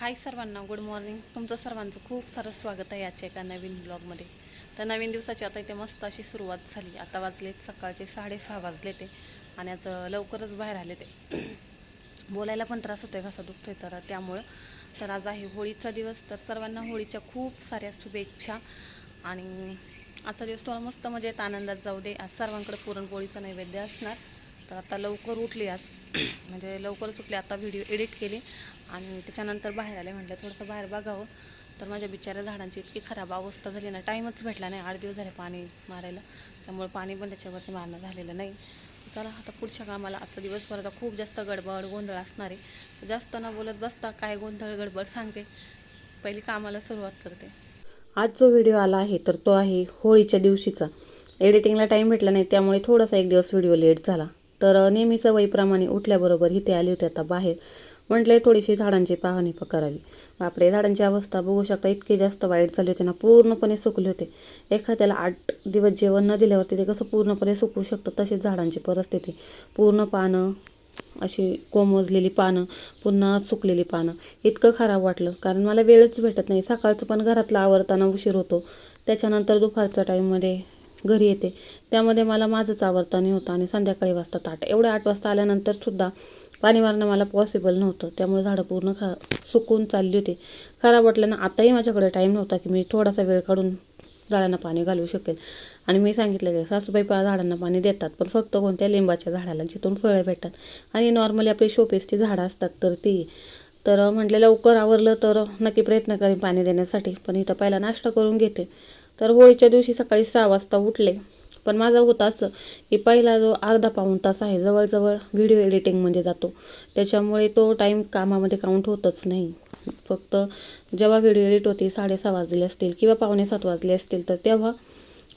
हाय सर्वांना good morning तुमचं सर्वांचं खूप सारं स्वागत आहे याच्या एका नवीन ब्लॉगमध्ये तर नवीन दिवसाची आता इथे मस्त अशी सुरुवात झाली. आता वाजले सकाळचे साडेसहा वाजले ते आणि आज लवकरच बाहेर आले ते. बोलायला पण त्रास होतोय घसा दुखतोय तर त्यामुळं. तर आज आहे होळीचा दिवस. तर सर्वांना होळीच्या खूप साऱ्या शुभेच्छा आणि आजचा दिवस तुम्हाला मस्त मजेत आनंदात जाऊ दे. आज सर्वांकडे पुरणपोळीचा नैवेद्य असणार. तर आता लवकर उठली आज. म्हणजे लवकरच उठली. आता व्हिडिओ एडिट केली. आणि त्याच्यानंतर बाहेर आले. म्हटलं थोडंसं बाहेर बघावं. तर माझ्या बिचाऱ्या झाडांची इतकी खराब अवस्था झाली ना. टाईमच भेटला नाही. आठ दिवस झाले पाणी मारायला. त्यामुळे पाणी पण त्याच्यावरती मारणं झालेलं नाही. चला आता पुढच्या कामाला. आजचा दिवसभर आता खूप जास्त गडबड गोंधळ असणार आहे. जास्त न बोलत बसता काय गोंधळ गडबड सांगते. पहिली कामाला सुरुवात करते. आज जो व्हिडिओ आला आहे तर तो आहे होळीच्या दिवशीचा. एडिटिंगला टाईम भेटला नाही. त्यामुळे थोडासा एक दिवस व्हिडिओ लेट झाला. तर नेहमी सवयीप्रमाणे उठल्याबरोबर इथे आली होती आता बाहेर. म्हटले थोडीशी झाडांची पाहणी प करावी. बापरे झाडांची अवस्था बघू शकता इतकी जास्त वाईट झाली होती ना पूर्णपणे सुकले होते. एखाद्याला आठ दिवस जेवण न दिल्यावरती ते कसं पूर्णपणे सुकू शकतं तशीच झाडांची परिस्थिती. पूर्ण पानं अशी कोमजलेली पानं पुन्हा सुकलेली पानं. इतकं खराब वाटलं कारण मला वेळच भेटत नाही. सकाळचं पण घरातलं आवरताना उशीर होतो. त्याच्यानंतर दुपारच्या टाईममध्ये घरी येते. त्यामध्ये मला माझंच आवरता नाही होतं आणि संध्याकाळी वाजता ताट. एवढ्या आठ वाजता आल्यानंतर सुद्धा पाणी मारणं मला पॉसिबल नव्हतं. त्यामुळे झाडं पूर्ण खा सुकून चालली होती. खराब वाटल्यानं आताही माझ्याकडे टाईम नव्हता की मी थोडासा वेळ काढून झाडांना पाणी घालू शकेल. आणि मी सांगितलं की सासूबाई पा झाडांना पाणी देतात पण फक्त कोणत्या लिंबाच्या झाडाला जिथून फळं भेटतात. आणि नॉर्मली आपली शोपेसची झाडं असतात तर ती. तर म्हटलं लवकर आवरलं तर नक्की प्रयत्न करेन पाणी देण्यासाठी. पण इथं पहिला नाश्ता करून घेते. तर होळीच्या दिवशी सकाळी सहा वाजता उठले. पण माझं होतं असं की पहिला जो अर्धा पाऊण तास आहे जवळजवळ व्हिडिओ एडिटिंगमध्ये जातो. त्याच्यामुळे तो टाईम कामामध्ये काउंट होतच नाही. फक्त जेव्हा व्हिडिओ एडिट होते साडेसहा वाजले असतील किंवा पावणे सात वाजले असतील तर तेव्हा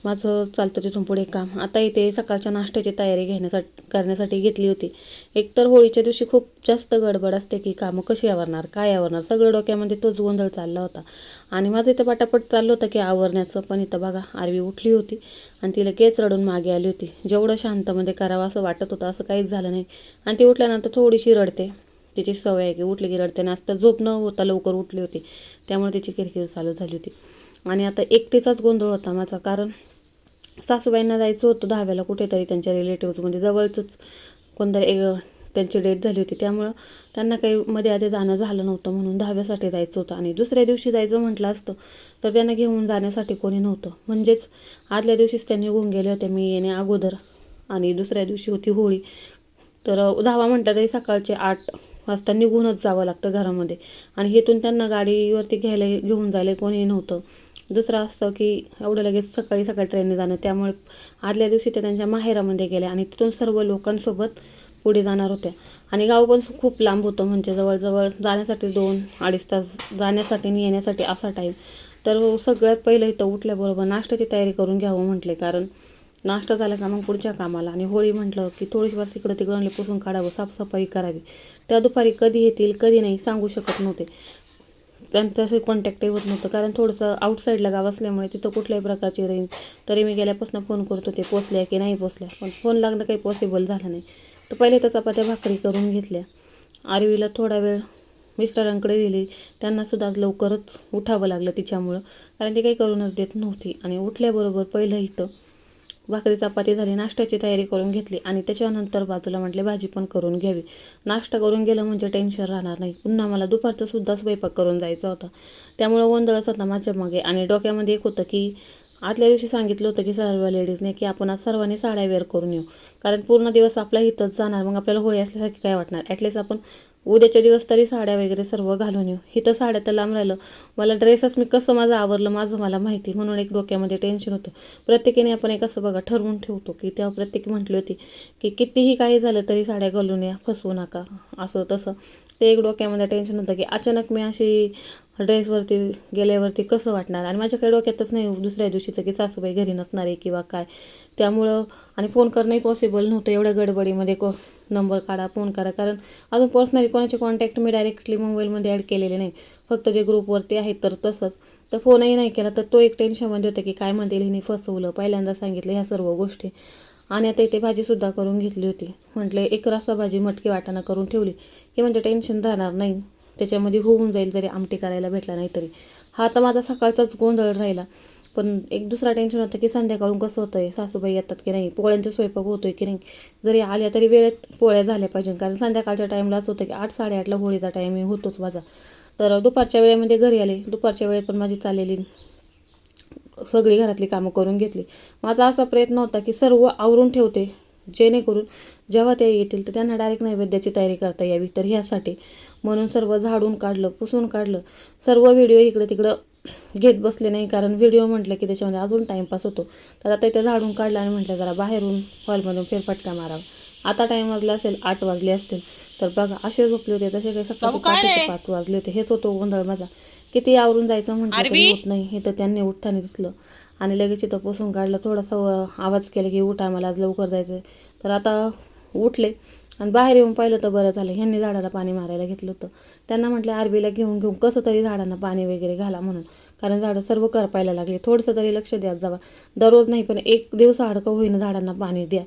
माझं चालतं तिथून पुढे काम. आता इथे सकाळच्या नाश्त्याची तयारी घेण्यासाठी करण्यासाठी घेतली होती. एकतर होळीच्या दिवशी खूप जास्त गडबड असते की कामं कशी आवरणार काय आवरणार सगळं डोक्यामध्ये तोच गोंधळ चालला होता. आणि माझं इथं पटापट चाललं होतं की आवरण्याचं पण इथं बघा आरवी उठली होती आणि तिला केच रडून मागे आली होती. जेवढं शांतमध्ये करावं असं वाटत होतं असं काहीच झालं नाही. आणि ती उठल्यानंतर थोडीशी रडते. तिची सवय आहे की उठली की रडते आणि तर झोप न होता लवकर उठली होती. त्यामुळे तिची किरकिर चालू झाली होती. आणि आता एकटीचाच गोंधळ होता माझा कारण सासूबाईंना जायचं होतं दहाव्याला कुठेतरी त्यांच्या रिलेटिव्हजमध्ये जवळचंच कोणतरी एक त्यांची डेट झाली होती. त्यामुळं त्यांना काही मध्ये आधी जाणं झालं नव्हतं म्हणून दहाव्यासाठी जायचं होतं. आणि दुसऱ्या दिवशी जायचं म्हटलं असतं तर त्यांना घेऊन जाण्यासाठी कोणी नव्हतं. म्हणजेच आदल्या दिवशीच त्यांनी निघून गेले होते मी येणे अगोदर. आणि दुसऱ्या दिवशी होती होळी. तर दहावा म्हटलं तरी सकाळचे आठ वाजता निघूनच जावं लागतं घरामध्ये. आणि हेतून त्यांना गाडीवरती घ्यायला घेऊन जायला कोणी नव्हतं. दुसरं असतं की एवढं लगेच सकाळी सकाळी ट्रेनने जाणं. त्यामुळे आदल्या दिवशी ते त्यांच्या माहेरामध्ये गेल्या आणि तिथून सर्व लोकांसोबत पुढे जाणार होत्या आणि गाव पण खूप लांब होतं म्हणजे जवळजवळ जाण्यासाठी दोन अडीच तास जाण्यासाठी आणि येण्यासाठी असा टाईम तर सगळ्यात पहिलं इथं उठल्याबरोबर नाश्त्याची तयारी करून घ्यावं म्हटले. कारण नाश्ता झाला का मग पुढच्या कामाला. आणि होळी म्हटलं की थोडीशी वर्ष इकडं तिकडं पुसून काढावं साफसफाई करावी. त्या दुपारी कधी येतील कधी नाही सांगू शकत नव्हते. त्यांच्याशी कॉन्टॅक्टही होत नव्हतं. कारण थोडंसं आउटसाईडला गाव असल्यामुळे तिथं कुठल्याही प्रकारची रेंज तरी मी गेल्यापासून फोन करत होते पोचल्या की नाही पोचल्या. पण फोन लागणं काही पॉसिबल झालं नाही. तर पहिले तर चपात्या भाकरी करून घेतल्या. आरवीला थोडा वेळ मिस्टरांकडे दिली त्यांनासुद्धा आज लवकरच उठावं लागलं तिच्यामुळं. कारण ती काही करूनच देत नव्हती. आणि उठल्याबरोबर पहिलं इथं भाकरी चपाती झाली नाश्त्याची तयारी करून घेतली आणि त्याच्यानंतर बाजूला म्हटले भाजी पण करून घ्यावी. नाश्ता करून गेलं म्हणजे टेन्शन राहणार नाही. पुन्हा मला दुपारचा सुद्धा स्वयंपाक करून जायचा होता. त्यामुळं गोंधळच होता माझ्या मागे आणि डोक्यामध्ये एक होतं की आदल्या दिवशी सांगितलं होतं की सर्व लेडीजने की आपण आज सर्वांनी साड्या वेअर करून येऊ. कारण पूर्ण दिवस आपला इथंच जाणार मग आपल्याला होळी असल्यासारखी काय वाटणार? ॲटलीस्ट आपण उद्याच्या दिवस तरी साड्या वगैरे सर्व घालून येऊ. इथं साड्या तर लांब राहिलं. मला ड्रेसच मी कसं माझं आवरलं माझं मला माहिती. म्हणून एक डोक्यामध्ये टेन्शन होतं. प्रत्येकीने आपण एक असं बघा ठरवून ठेवतो की तेव्हा प्रत्येकी म्हटली होती की कितीही काही झालं तरी साड्या घालून या फसवू नका. असं तसं. ते एक डोक्यामध्ये टेन्शन होतं की अचानक मी अशी ड्रेसवरती गेल्यावरती कसं वाटणार? आणि माझ्या काही डोक्यातच नाही दुसऱ्या दिवशीचं की सासूबाई घरी नसणार आहे किंवा काय. त्यामुळं आणि फोन करणंही पॉसिबल नव्हतं. एवढ्या गडबडीमध्ये को नंबर काढा फोन करा. कारण अजून पर्सनली कोणाचे कॉन्टॅक्ट मी डायरेक्टली मोबाईलमध्ये ॲड केलेले नाही. फक्त जे ग्रुपवरती आहेत तर तसंच. तर फोनही नाही केला तर तो एक टेन्शनमध्ये होता की काय म्हणतील? हिने फसवलं. पहिल्यांदा सांगितलं ह्या सर्व गोष्टी. आणि आता इथे भाजीसुद्धा करून घेतली होती. म्हटलं एक रस्सा भाजी मटकी वाटाणा करून ठेवली. की म्हणजे टेन्शन राहणार नाही. त्याच्यामध्ये होऊन जाईल जरी आमटी करायला भेटला नाही तरी. हा आता माझा सकाळचाच गोंधळ राहिला. पण एक दुसरा टेन्शन होतं की संध्याकाळून कसं होतं आहे सासूबाई येतात की नाही? पोळ्यांचा स्वयंपाक होतो आहे की नाही? जरी आल्या तरी वेळेत पोळ्या झाल्या पाहिजे कारण संध्याकाळच्या टाईमलाच होतं की आठ साडेआठला होळीचा टाईम होतोच माझा. तर दुपारच्या वेळेमध्ये घरी आले. दुपारच्या वेळेत पण माझी चाललेली सगळी घरातली कामं करून घेतली. माझा असा प्रयत्न होता की सर्व आवरून ठेवते. जेणेकरून जेव्हा ते येतील तर त्यांना डायरेक्ट नैवेद्याची तयारी करता यावी. तर ह्यासाठी म्हणून सर्व झाडून काढलं पुसून काढलं. सर्व व्हिडिओ इकडं तिकडं घेत बसले नाही कारण व्हिडिओ म्हटलं की त्याच्यामध्ये अजून टाईमपास होतो. तर आता इथे झाडून काढलं आणि म्हटलं जरा बाहेरून हॉलमधून फेरफटका मारावा. आता टाईम वाजला असेल आठ वाजले असतील. तर बघा असे झोपले होते तसे काही सकाळचे पहाटेचे पाच वाजले होते. हेच होतो गोंधळ माझा. किती आवरून जायचं म्हटलं तरी होत नाही. हे तर त्यांनी उठताना दिसलं. आणि लगेच इथं पुसून काढलं. थोडासा आवाज केला की उठा मला आज लवकर जायचं तर आता उठले. आणि बाहेर येऊन पाहिलं तर बरं झालं. ह्यांनी झाडाला पाणी मारायला घेतलं होतं. त्यांना म्हटलं आरबीला घेऊन घेऊन कसं तरी झाडांना पाणी वगैरे घाला म्हणून. कारण झाडं सर्व करपायला लागले. थोडंसं तरी लक्ष द्यात जावा. दररोज नाही पण एक दिवस अडकं होईना झाडांना पाणी द्या.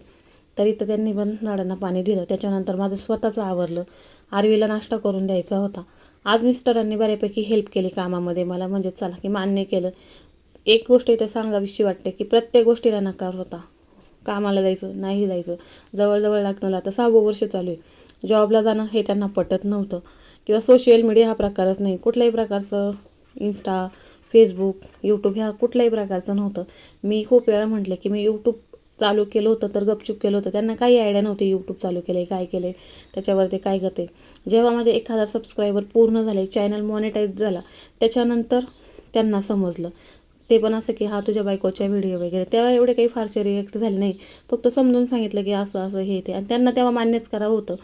तरी तर त्यांनी पण झाडांना पाणी दिलं. त्याच्यानंतर माझं स्वतःचं आवरलं. आरवीला नाश्ता करून द्यायचा होता. आज मिस्टरांनी बऱ्यापैकी हेल्प केली कामामध्ये मला. म्हणजे चला की मान्य केलं. एक गोष्ट इथे सांगावीशी वाटते की प्रत्येक गोष्टीला नकार होता. कामाला जायचं नाही जायचं. जवळजवळ लागतं आता सहावं वर्ष चालू आहे. जॉबला जाणं हे त्यांना पटत नव्हतं. किंवा सोशल मीडिया हा प्रकारच नाही. कुठल्याही प्रकारचं इन्स्टा फेसबुक यूट्यूब ह्या कुठल्याही प्रकारचं नव्हतं. मी खूप वेळा म्हटलं की मी यूट्यूब चालू केलं होतं तर गपचूप केलं होतं. त्यांना काही आयडिया नव्हती यूट्यूब चालू केलं आहे काय केलं आहे त्याच्यावर ते काय करते जेव्हा माझे एक हजार सबस्क्रायबर पूर्ण झाले चॅनल मॉनिटाईज झाला त्याच्यानंतर त्यांना समजलं. ते पण असं की हा तुझ्या बायकोच्या व्हिडिओ वगैरे. तेव्हा एवढे काही फारसे रिएक्ट झाले नाही. फक्त समजून सांगितलं की असं असं हे ते. आणि त्यांना तेव्हा मान्यच करावं होतं.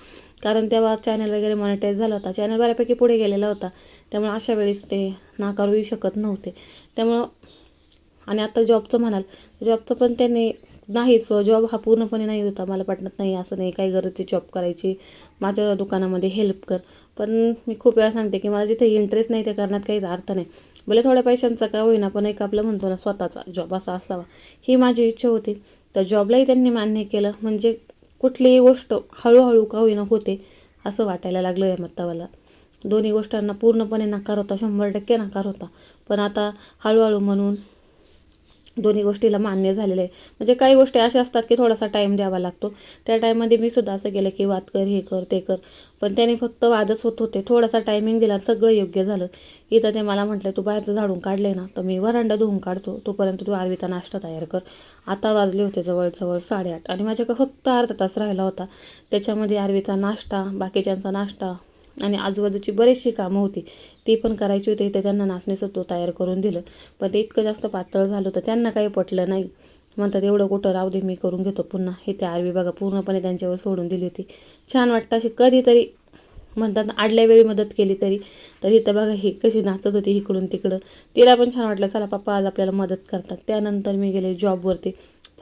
कारण तेव्हा चॅनल वगैरे मॉनिटाईज झाला होता. चॅनल बऱ्यापैकी पुढे गेलेला होता. त्यामुळे अशा वेळेस ते नाकारूही शकत नव्हते. त्यामुळं आणि आता जॉबचं म्हणाल जॉबचं पण त्यांनी नाहीच. जॉब हा पूर्णपणे नाही होता. मला पटत नाही असं नाही. काही गरज आहे जॉब करायची. माझ्या दुकानामध्ये हेल्प कर. पण मी खूप वेळा सांगते की मला जिथे इंटरेस्ट नाही ते करण्यात काहीच अर्थ नाही. भले थोड्या पैशांचा का होईना पण एक आपलं म्हणतो ना स्वतःचा जॉब असा असावा. ही माझी इच्छा होती. तर जॉबलाही त्यांनी मान्य केलं. म्हणजे कुठलीही गोष्ट हळूहळू का होईना होते असं वाटायला लागलं या मत्तावाला. दोन्ही गोष्टांना पूर्णपणे नकार होता शंभर टक्के नकार होता. पण आता हळूहळू म्हणून दोन्ही गोष्टीला मान्य झालेलं आहे. म्हणजे काही गोष्टी अशा असतात की थोडासा टाईम द्यावा लागतो. त्या टाईममध्ये मी सुद्धा असं केलं की वाद कर हे कर ते कर. पण त्याने फक्त वादच होत होते. थोडासा टायमिंग दिला सगळं योग्य झालं. इथं ते मला म्हटलं तू बाहेरचं झाडून काढले ना तर मी वरांडा धुवून काढतो. तोपर्यंत तू आरवीचा नाश्ता तयार कर. आता वाजले होते जवळजवळ साडेआठ आणि माझ्याकडे फक्त अर्धा तास राहिला होता. त्याच्यामध्ये आरवीचा नाश्ता बाकीच्यांचा नाश्ता आणि आजूबाजूची बरेचशी कामं होती. ती पण करायची होती. तर त्यांना नाचणीसत्व तयार करून दिलं. पण ते इतकं जास्त पातळ झालं होतं. त्यांना काही पटलं नाही. म्हणतात एवढं कुठं राहू दे मी करून घेतो पुन्हा. हे त्या आरवी बघा पूर्णपणे त्यांच्यावर सोडून दिली होती. छान वाटतं अशी कधीतरी म्हणतात आडल्या वेळी मदत केली तरी. तर इथं बघा ही कशी नाचत होती इकडून तिकडं. तिला पण छान वाटलं चला पप्पा आज आपल्याला मदत करतात. त्यानंतर मी गेले जॉबवरती.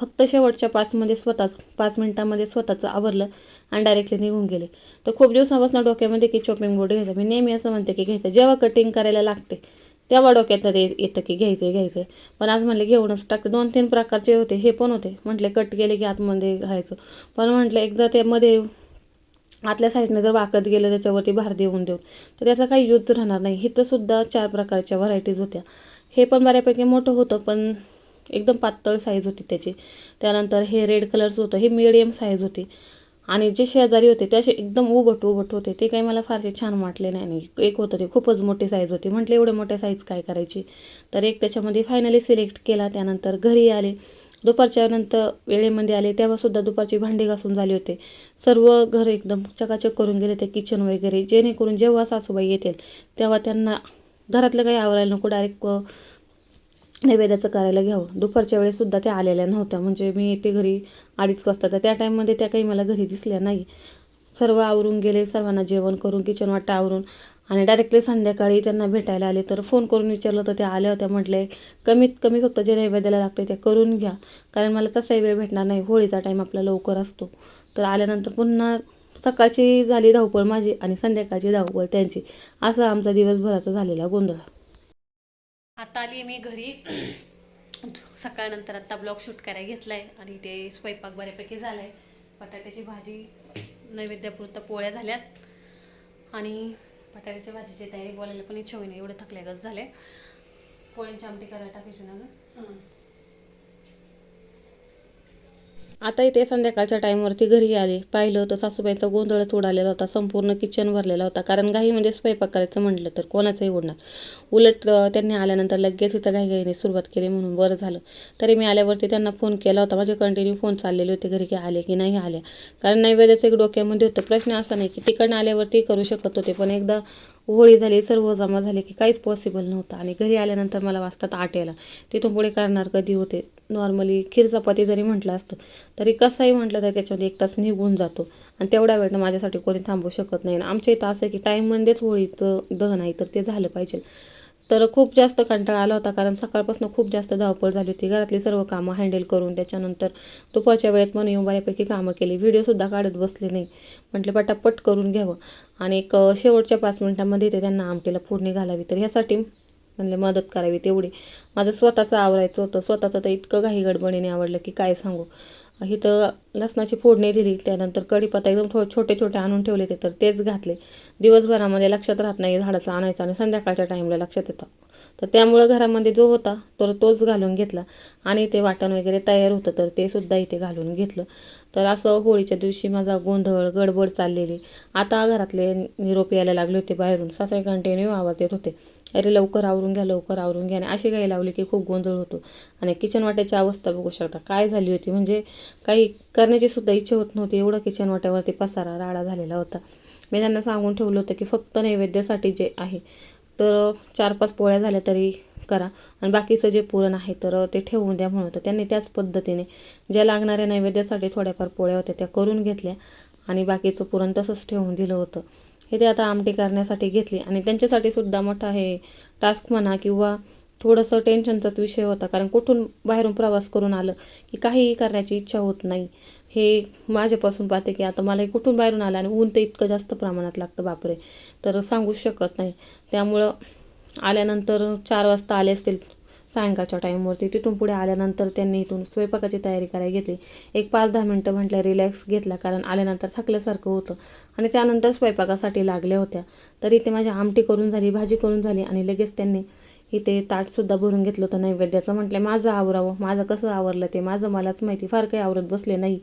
फक्त शेवटच्या पाचमध्ये स्वतःच पाच मिनटामध्ये स्वतःचं आवरलं आणि डायरेक्टली निघून गेले. तर खूप दिवसापासून डोक्यामध्ये की चॉपिंग बोर्ड घ्यायचा. मी नेहमी असं म्हणते की घ्यायचं. जेव्हा कटिंग करायला लागते तेव्हा डोक्यात ते येतं की घ्यायचं आहे घ्यायचं आहे पण आज म्हणले घेऊनच टाकते दोन तीन प्रकारचे होते. हे पण होते. म्हटले कट केले की आतमध्ये घ्यायचं पण म्हटलं एकदा ते मध्ये आतल्या साईडने जर वाकत गेलं त्याच्यावरती भार देऊन देऊन. तर त्याचा काही यूज राहणार नाही. इथं सुद्धा चार प्रकारच्या व्हरायटीज होत्या. हे पण बऱ्यापैकी मोठं होतं पण एकदम पातळ साईज होती त्याची. त्यानंतर हे रेड कलरचं होतं हे मिडियम साईज होती. आणि जे शेजारी होते ते असे एकदम उबट उबट होते. ते काही मला फारसे छान वाटले नाही. आणि एक होतं ते खूपच मोठी साईज होती. म्हटलं एवढ्या मोठ्या साईज काय करायची? तर एक त्याच्यामध्ये फायनली सिलेक्ट केला. त्यानंतर घरी आले. दुपारच्या नंतर वेळेमध्ये आले. तेव्हासुद्धा दुपारची भांडी घासून झाली होते. सर्व घर एकदम चकाचक करून गेले ते किचन वगैरे. जेणेकरून जेव्हा सासूबाई येतील तेव्हा त्यांना घरातलं काही आवरायला नको. डायरेक्ट नैवेद्याचं करायला घ्यावं. दुपारच्या वेळेसुद्धा त्या आलेल्या नव्हत्या. म्हणजे मी येते घरी अडीच वाजता तर त्या टाईममध्ये त्या काही मला घरी दिसल्या नाही. सर्व आवरून गेले. सर्वांना जेवण करून किचन वाटा आवरून. आणि डायरेक्टली संध्याकाळी त्यांना भेटायला आले. तर फोन करून विचारलं तर त्या आल्या होत्या. म्हटले कमीत कमी फक्त जे नैवेद्याला लागते ते करून घ्या. कारण मला तसाही वेळ भेटणार नाही. होळीचा टाईम आपला लवकर असतो. तर आल्यानंतर पुन्हा सकाळची झाली धावपळ माझी आणि संध्याकाळची धावपळ त्यांची. असं आमचा दिवसभराचा झालेला गोंधळ. आता आली मी घरी. सकाळनंतर आत्ता ब्लॉग शूट करायला घेतलाय आणि ते स्वयंपाक बऱ्यापैकी झालाय. बटाट्याची भाजी नैवेद्यापुरता पोळ्या झाल्यात. आणि बटाट्याच्या भाजीची तयारी बोलायला पण इच्छा होईना एवढं थकले गच झाले पोळ्यांची आमटी करायला टाकायची ना आता इथे संध्याकाळच्या टाईमवरती घरी आले. पाहिलं तर सासूबाईचा गोंधळच उडालेला होता संपूर्ण किचन भरलेला होता. कारण घाईमध्ये म्हणजे स्वयंपाक करायचं म्हटलं तर कोणाचंही उडणार उलट त्यांनी आल्यानंतर लगेच इथं घाईघाईने सुरुवात केली म्हणून बरं झालं. तरी मी आल्यावरती त्यांना फोन केला होता. माझे कंटिन्यू फोन चाललेले होते घरी की आले की नाही आल्या. कारण नैवेद्याचं एक डोक्यामध्ये होतं. प्रश्न असा नाही की तिकडनं आल्यावरती करू शकत होते. पण एकदा होळी झाली सर्व जमा झाले की काहीच पॉसिबल नव्हतं. आणि घरी आल्यानंतर मला वाजतात आठ तिथून पुढे करणार कधी होते? नॉर्मली खीर चपाती जरी म्हटलं असतं तरी कसंही म्हटलं तर त्याच्यामध्ये एक तास निघून जातो. आणि तेवढ्या वेळ तर माझ्यासाठी कोणी थांबू शकत नाही. आणि आमच्या इथं असं आहे की टाईममध्येच होळीचं दहन आहे तर ते झालं पाहिजे. तर खूप जास्त कंटाळा आला होता कारण सकाळपासून खूप जास्त धावपळ झाली होती. घरातली सर्व कामं हँडल करून त्याच्यानंतर दुपारच्या वेळेत म्हणून येऊन बऱ्यापैकी कामं केली. व्हिडिओसुद्धा काढत बसले नाही. म्हटले पटापट करून घ्यावं. आणि एक शेवटच्या पाच मिनिटांमध्ये ते त्यांना आमटीला फोडणी घालावी. तर ह्यासाठी म्हणले मदत करावी तेवढी. माझं स्वतःचं आवरायचं होतं. स्वतःचं तर इतकं घाई गडबडीने आवडलं की काय सांगू. इथं लसणाची फोडणी दिली त्यानंतर कढीपत्ता एकदम थोडं छोटे छोटे आणून ठेवले ते तर तेच घातले. दिवसभरामध्ये लक्षात राहत नाही झाडाचं आणायचं आणि संध्याकाळच्या टाईमला लक्षात येतं. तर त्यामुळं घरामध्ये जो होता तर तोच घालून घेतला. आणि ते वाटण वगैरे तयार होतं तर ते सुद्धा इथे घालून घेतलं. तर असं होळीच्या दिवशी माझा गोंधळ गडबड चाललेली. आता घरातले निरोप यायला लागले होते बाहेरून. सासरे कंटिन्यू आवाज येत होते. अरे लवकर आवरून घ्या लवकर आवरून घ्या. आणि अशी गाई लावली की खूप गोंधळ होतो. आणि किचन वाट्याची अवस्था बघू शकता. काय झाली होती? म्हणजे काही करण्याची सुद्धा इच्छा होत नव्हती. एवढं किचन वाट्यावरती पसारा राडा झालेला होता. मी त्यांना सांगून ठेवलं होतं की फक्त नैवेद्यासाठी जे आहे तर चार पाच पोळ्या झाल्या तरी करा. आणि बाकीचं जे पुरण आहे तर ते ठेवून द्या म्हणून. तर त्यांनी त्याच पद्धतीने ज्या लागणाऱ्या नैवेद्यासाठी थोड्याफार पोळ्या होत्या त्या करून घेतल्या. आणि बाकीचं पुरण तसंच ठेवून दिलं होतं. हे ते आता आमटी करण्यासाठी घेतली. आणि त्यांच्यासाठी सुद्धा मोठा हे टास्क म्हणा किंवा थोडंसं टेन्शनचाच विषय होता. कारण कुठून बाहेरून प्रवास करून आलं की काहीही करण्याची इच्छा होत नाही. हे माझ्यापासून पाहते की आता मला कुठून बाहेरून आलं आणि ऊन तर इतकं जास्त प्रमाणात लागतं बापरे. तर सांगूच शकत नाही. त्यामुळं आल्यानंतर चार वाजता आले असतील सायंकाळच्या टाईमवरती. तिथून पुढे आल्यानंतर त्यांनी इथून स्वयंपाकाची तयारी करायला घेतली. एक पाच दहा मिनटं म्हटलं रिलॅक्स घेतला कारण आल्यानंतर थकल्यासारखं होतं. आणि त्यानंतर स्वयंपाकासाठी लागल्या होत्या. तरी ते माझी आमटी करून झाली भाजी करून झाली आणि लगेच त्यांनी इथे ताटसुद्धा भरून घेतलं होतं नैवेद्याचं. म्हटलं माझं आवरावं. माझं कसं आवरलं ते? माझं मलाच माहिती. फार काही आवरत बसले नाही.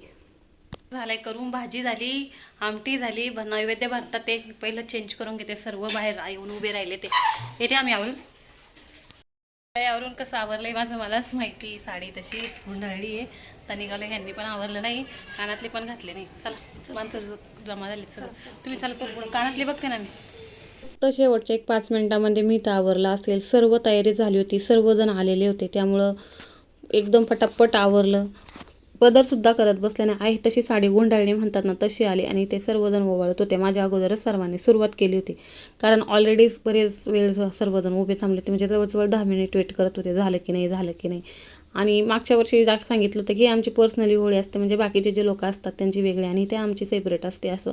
झालंय करून भाजी झाली आमटी झाली नैवेद्य भरतात ते. पहिलं चेंज करून घेते सर्व बाहेर येऊन उभे राहिले ते. येते आम्ही आवरून. यावरून आवरून कसं आवरलंय माझं मलाच माहिती साडी तशी गुंडाळली आहे. तर निघालं ह्यांनी पण आवरलं नाही कानातले पण घातले नाही. चला माणसं जमा झाली. चला तुम्ही चला तर पुढं कानातले बघते ना मी. तर शेवटच्या एक पाच मिनिटामध्ये मी तर आवरला असेल. सर्व तयारी झाली होती सर्वजण आलेले होते. त्यामुळं एकदम पटापट आवरलं. पदरसुद्धा करत बसल्याने आई तशी साडी गुंडाळणी म्हणतात ना तशी आली आणि ते सर्वजण ओवाळत होते. माझ्या अगोदरच सर्वांनी सुरुवात केली होती. कारण ऑलरेडी बरेच वेळ सर्वजण उभे थांबले होते. म्हणजे जवळजवळ दहा मिनिट वेट करत होते. झालं की नाही झालं की नाही. आणि मागच्या वर्षी दाख सांगितलं होतं की आमची पर्सनली होळी असते. म्हणजे बाकीचे जे लोक असतात त्यांची वेगळी आणि ते आमची सेपरेट असते असं.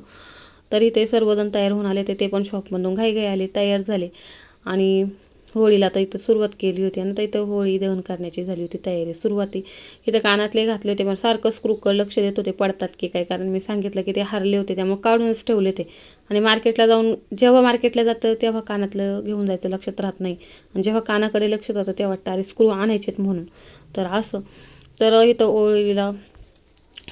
तरी ते सर्वजण तयार होऊन आले ते ते पण शॉपमधून घाई घाई आले तयार झाले. आणि होळीला तर इथं सुरुवात केली होती आणि तर इथं होळी दहन करण्याची झाली होती तयारी सुरुवाती. इथं कानातले घातले होते पण सारखं स्क्रूकर लक्ष देत होते पडतात की काय? कारण मी सांगितलं की ते हरले होते त्यामुळे काढूनच ठेवले ते आणि मार्केटला जाऊन जेव्हा मार्केटला जातं तेव्हा कानातलं घेऊन जायचं लक्षात राहत नाही. आणि जेव्हा कानाकडे लक्ष जातं तेव्हा वाटतं अरे स्क्रू आणायचेत म्हणून. तर असं. तर इथं होळीला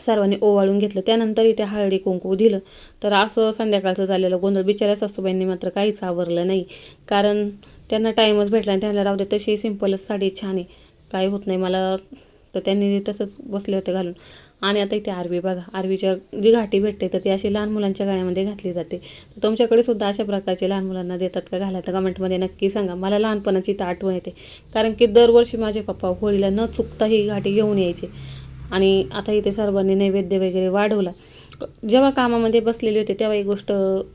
सर्वांनी ओवाळून घेतलं. त्यानंतर इथे हळदी कुंकू दिलं. तर असं संध्याकाळचं झालेलं गोंधळ. बिचाऱ्या सासूबाईंनी मात्र काहीच आवरलं नाही. कारण त्यांना टाईमच भेटला आणि त्यांना राहू दे तशी सिंपलच साडी छान आहे. काही होत नाही. मला तर त्यांनी तसंच बसले होते घालून. आणि आता इथे आरवी बघा. आरवीच्या जी घाटी भेटते तर ती अशी लहान मुलांच्या गळ्यामध्ये घातली जाते. तर तुमच्याकडे सुद्धा अशा प्रकारचे लहान मुलांना देतात का? घालायला कमेंटमध्ये नक्की सांगा. मला लहानपणाची तर आठवण येते. कारण की दरवर्षी माझे पप्पा होळीला न चुकता ही घाटी घेऊन यायचे. आणि आता इथे सर्वांनी नैवेद्य वगैरे वाढवला. जेव्हा कामामध्ये बसलेले होते तेव्हा एक गोष्ट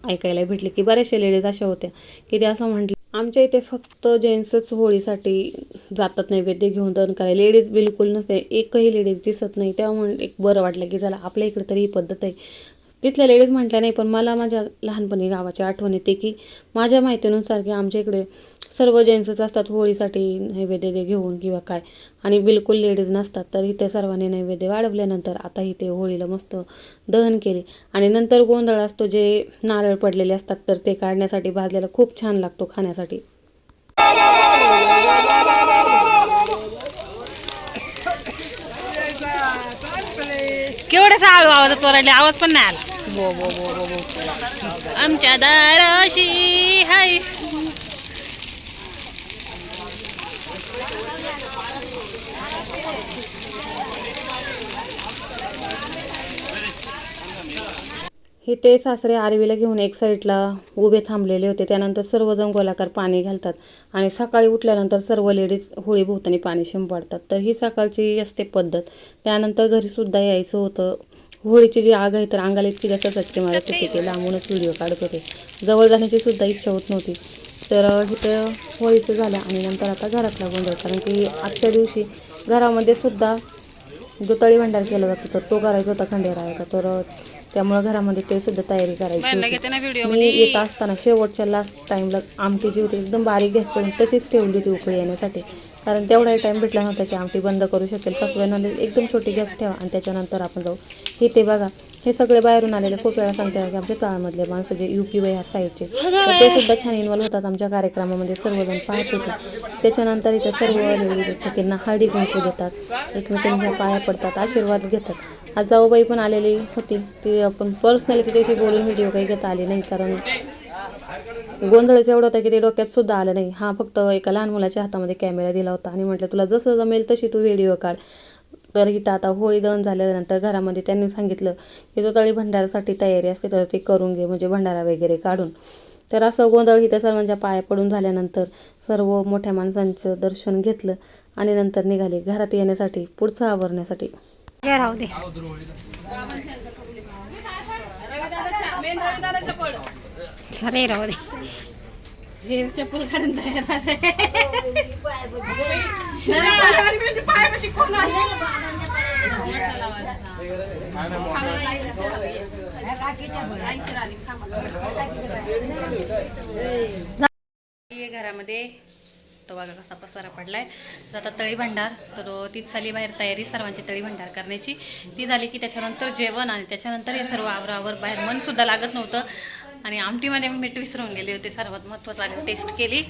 ऐकायला भेटली की बऱ्याचशा लेडीज अशा होत्या की ते असं म्हटलं आमच्या इथे फक्त जेंट्सच होळीसाठी जातात नैवेद्य घेऊन दन करायला. लेडीज बिलकुल नसते. एकही लेडीज दिसत नाही. त्यामुळे एक बरं वाटलं की चला आपल्या इकडे तरी ही पद्धत आहे. तिथल्या लेडीज म्हटल्या नाही पण मला माझ्या लहानपणी गावाची आठवण येते की माझ्या माहितीनुसार की आमच्या इकडे सर्व जेंट्सच असतात होळीसाठी नैवेद्य घेऊन किंवा काय. आणि बिलकुल लेडीज नसतात तर इथे सर्वांनी नैवेद्य वाढवल्यानंतर आता इथे होळीला मस्त दहन केले. आणि नंतर गोंधळ असतो जे नारळ पडलेले असतात तर ते काढण्यासाठी भाजलेला खूप छान लागतो खाण्यासाठी. केवढ्याचा आळू आवाज तोरडले आवाज पण नाही आला. बो बो बो बो बो. आमच्या दाराशी हे ते सासरे आरवीला घेऊन एक साईडला उभे थांबलेले होते. त्यानंतर सर्वजण गोलाकार पाणी घालतात आणि सकाळी उठल्यानंतर सर्व लेडीज होळीभोवतानी पाणी शिंपडतात. तर ही सकाळची असते पद्धत. त्यानंतर घरीसुद्धा यायचं होतं. होळीची जी आग आहे तर अंगाला इतकी जास्त चटके मारत होते ते लांबूनच व्हिडिओ काढत होते. जवळ जाण्याची सुद्धा इच्छा होत नव्हती. तर इथं होळीचं झालं आणि नंतर आता घरातला गोंधळ. कारण की आजच्या दिवशी घरामध्ये सुद्धा जो तळी भांडार केला जातो तर तो करायचा होता खंडेरायाचा. तर त्यामुळं घरामध्ये ते सुद्धा तयारी करायची. मी येत असताना शेवटच्या लास्ट टाइमला आमटी जी होती एकदम बारीक गॅस करून तशीच ठेवली होती उकळी येण्यासाठी कारण तेवढाही टाईम भेटला नव्हता की आमटी बंद करू शकेल. सासूबाईंना एकदम छोटी गॅस ठेवा आणि त्याच्यानंतर आपण जाऊ. हे ते बघा. हे सगळे बाहेरून आलेले खूप वेळा सांगते की आमच्या तळामधले माणसं जे यू पी बिहार साईडचे तर ते सुद्धा छान इन्वॉल्व्ह होतात आमच्या कार्यक्रमामध्ये सर्वजण पाहत होते. त्याच्यानंतर इथे सर्व एकमेकींना हळदी कुंकू देतात एकमेकींच्या पाया पडतात आशीर्वाद घेतात. आज जाऊबाई पण आलेली होती. ती आपण पर्सनली तिच्याशी बोलून व्हिडिओ काही घेता आली नाही कारण गोंधळच एवढं होता की ते डोक्यात सुद्धा आलं नाही. हा फक्त एका लहान मुलाच्या हातामध्ये कॅमेरा दिला होता. आणि म्हटलं तुला जसं जमेल तशी तू व्हिडिओ काढ. तर इथं आता होळी दहन झाल्यानंतर घरामध्ये त्यांनी सांगितलं की तो तळी भंडारासाठी तयारी असते तर ते करून घे म्हणजे भंडारा वगैरे काढून. तर असं गोंधळ इथं सर्वांच्या पाया पडून झाल्यानंतर सर्व मोठ्या माणसांचं दर्शन घेतलं आणि नंतर निघाले घरात येण्यासाठी पुढचं आवरण्यासाठी. हे राहू दे. अरे राहू दे हे चप्पल काढून घरामध्ये तो बघा कसा पसारा पडलाय. तर आता तळी भांडार तर तीच झाली बाहेर तयारी सर्वांची तळी भांडार करण्याची. ती झाली की त्याच्यानंतर जेवण आणि त्याच्यानंतर हे सर्व आवरावर बाहेर. मन सुद्धा लागत नव्हतं. आणि आमटीमध्ये मी मीठ विसरून गेले होते. सर्वात महत्त्वाचं आणि टेस्ट केली.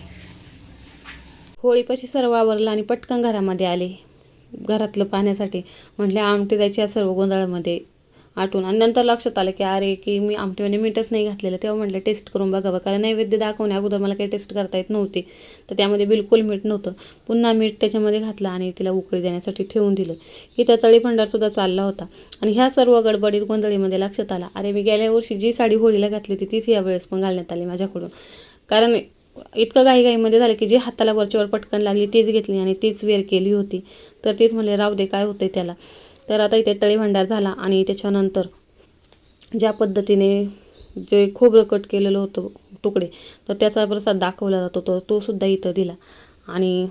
होळीपाशी सर्व आवरलं आणि पटकन घरामध्ये आले. घरातलं पाहण्यासाठी म्हटले आमटी जायची या सर्व गोंधळामध्ये. आटून आणि नंतर लक्षात आलं की अरे की मी आमटीमध्ये मीठच नाही घातलेलं. तेव्हा म्हटलं टेस्ट करून बघावं कारण नैवेद्य दाखवण्या अगोदर मला काही टेस्ट करता येत नव्हती. तर त्यामध्ये बिलकुल मीठ नव्हतं. पुन्हा मीठ त्याच्यामध्ये घातलं आणि तिला उकळी देण्यासाठी ठेवून दिलं. इथं तळी भंडारसुद्धा चालला होता. आणि ह्या सर्व गडबडीत गोंधळीमध्ये लक्षात आला अरे मी गेल्या वर्षी जी साडी होळीला घातली होती तीच यावेळेस पण घालण्यात आली माझ्याकडून. कारण इतकं घाईघाईमध्ये झालं की जी हाताला वरच्यावर पटकन लागली तीच घेतली आणि तीच वेअर केली होती. तर तीच म्हणले राहू दे काय होतंय त्याला? तर आता इथे तळी भांडार झाला आणि त्याच्यानंतर ज्या पद्धतीने जे खोबरं कट केलेलं होतं तुकडे तर त्याचा प्रसाद दाखवला जातो. तो तोसुद्धा इथं दिला. आणि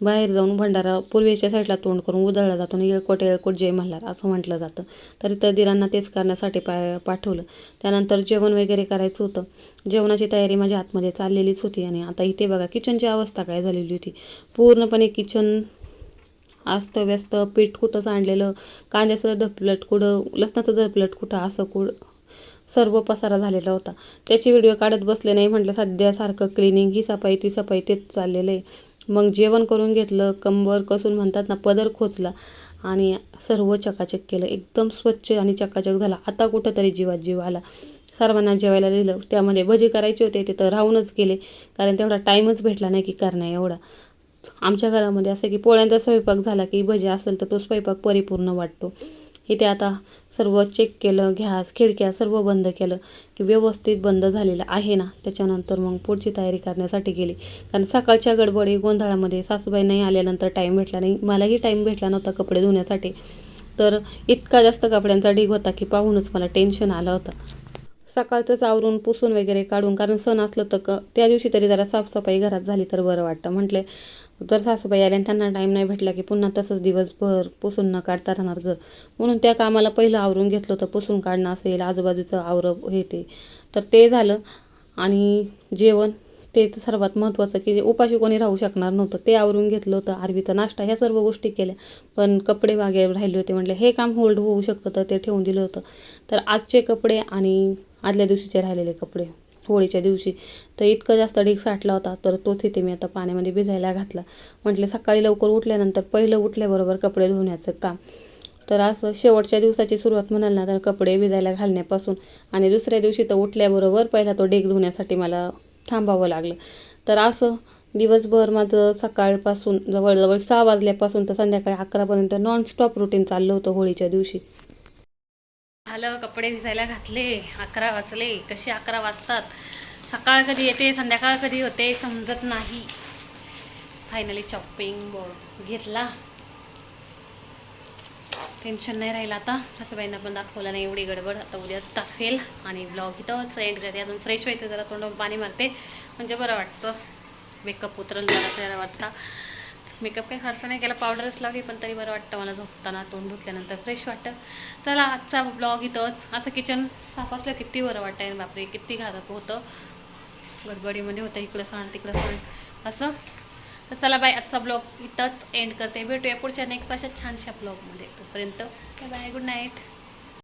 बाहेर जाऊन भंडारा पूर्वेच्या साईडला तोंड करून उधळला जातो आणि येळकोट येळकोट जय मल्हार असं म्हटलं जातं. तर इथं दिरांना तेच करण्यासाठी पा पाठवलं. त्यानंतर जेवण वगैरे करायचं होतं. जेवणाची तयारी माझ्या आतमध्ये चाललेलीच होती आणि आता इथे बघा किचनची अवस्था काय झालेली होती. पूर्णपणे किचन अस्तव्यस्त पीठ कुठं सांडलेलं कांद्याचं धपलट कुठं लसणाचं धपलट कुठं असं कुठं सर्व पसारा झालेला होता. त्याची व्हिडिओ काढत बसले नाही म्हटलं सध्या सारखं क्लिनिंग ही सफाई ती सफाई तेच चाललेलं आहे. मग जेवण करून घेतलं कंबर कसून म्हणतात ना पदर खोचला आणि सर्व चकाचक केलं. एकदम स्वच्छ आणि चकाचक झाला. आता कुठंतरी जीवात जीव आला. सर्वांना जेवायला दिलं. त्यामध्ये भजी करायचे होते ते तर राहूनच गेले. कारण तेवढा टाईमच भेटला नाही की करण्या एवढा. आमच्या घरामध्ये असं की पोळ्यांचा स्वयंपाक झाला की भजी असेल तर तो स्वयंपाक परिपूर्ण वाटतो. इथे आता सर्व चेक केलं घ्यास खिडक्या सर्व बंद केलं की व्यवस्थित बंद झालेलं आहे ना? त्याच्यानंतर मग पुढची तयारी करण्यासाठी गेली. कारण सकाळच्या गडबडी गोंधळामध्ये सासूबाई नाही आल्यानंतर टाईम भेटला नाही. मलाही टाईम भेटला नव्हता कपडे धुण्यासाठी. तर इतका जास्त कपड्यांचा ढीग होता की पाहूनच मला टेन्शन आलं होतं. सकाळचंच आवरून पुसून वगैरे काढून कारण सण असलं तर क त्या दिवशी तरी जरा साफसफाई घरात झाली तर बरं वाटतं. म्हटले जर सासूबाई आल्या आणि त्यांना टाईम नाही भेटला की पुन्हा तसंच दिवसभर पुसून न काढता राहणार घर म्हणून त्या कामाला पहिलं आवरून घेतलं होतं पुसून काढणं असेल आजूबाजूचं आवरं हे ते. तर ते झालं आणि जेवण ते तर सर्वात महत्त्वाचं की जे उपाशी कोणी राहू शकणार नव्हतं ते आवरून घेतलं होतं. आरवीचा नाश्ता ह्या सर्व गोष्टी केल्या पण कपडे वगैरे राहिले होते म्हटले हे काम होल्ड होऊ शकतं तर ते ठेवून दिलं होतं. तर आजचे कपडे आणि आदल्या दिवशीचे राहिलेले कपडे. होळीच्या दिवशी. तर इतकं जास्त ढीग साठला होता तर तोच इथे मी आता पाण्यामध्ये भिजायला घातला. म्हटले सकाळी लवकर उठल्यानंतर पहिलं उठल्याबरोबर कपडे धुण्याचं काम. तर असं शेवटच्या दिवसाची सुरुवात म्हणाल ना तर कपडे भिजायला घालण्यापासून. आणि दुसऱ्या दिवशी तर उठल्याबरोबर पहिला तो डेग धुण्यासाठी मला थांबावं लागलं. तर असं दिवसभर माझं सकाळपासून जवळजवळ सहा वाजल्यापासून तर संध्याकाळी अकरापर्यंत नॉनस्टॉप रुटीन चाललं होतं होळीच्या दिवशी. झालं कपडे भिजायला घातले अकरा वाजले कसे अकरा वाजतात? सकाळ कधी येते संध्याकाळ कधी होते समजत नाही. फायनली चॉपिंग बोर्ड घेतला. टेन्शन नाही राहिलं आता. सासूबाईंना पण दाखवलं नाही एवढी गडबड. आता उद्याच दाखवेल आणि ब्लॉग इथंच एंड करते. अजून फ्रेश व्हायचं जरा तोंड पाणी मारते. म्हणजे बरं वाटतं. मेकअप उतरल जरा जरा वाटता. मेकअप काही फारसा नाही केला पावडरच लावली पण तरी बरं वाटतं मला झोपताना तोंड धुतल्यानंतर फ्रेश वाटतं. चला आजचा ब्लॉग इथंच. आता किचन साफ असलं किती बरं वाटतं बापरे किती घातक होतं. गडबडीमध्ये होतं इकडं सण तिकडं सण असं? तर चला बाय आजचा ब्लॉग इथंच एंड करते. भेटूया पुढच्या नेक्स्ट अशा छानशा ब्लॉगमध्ये तोपर्यंत बाय गुड नाईट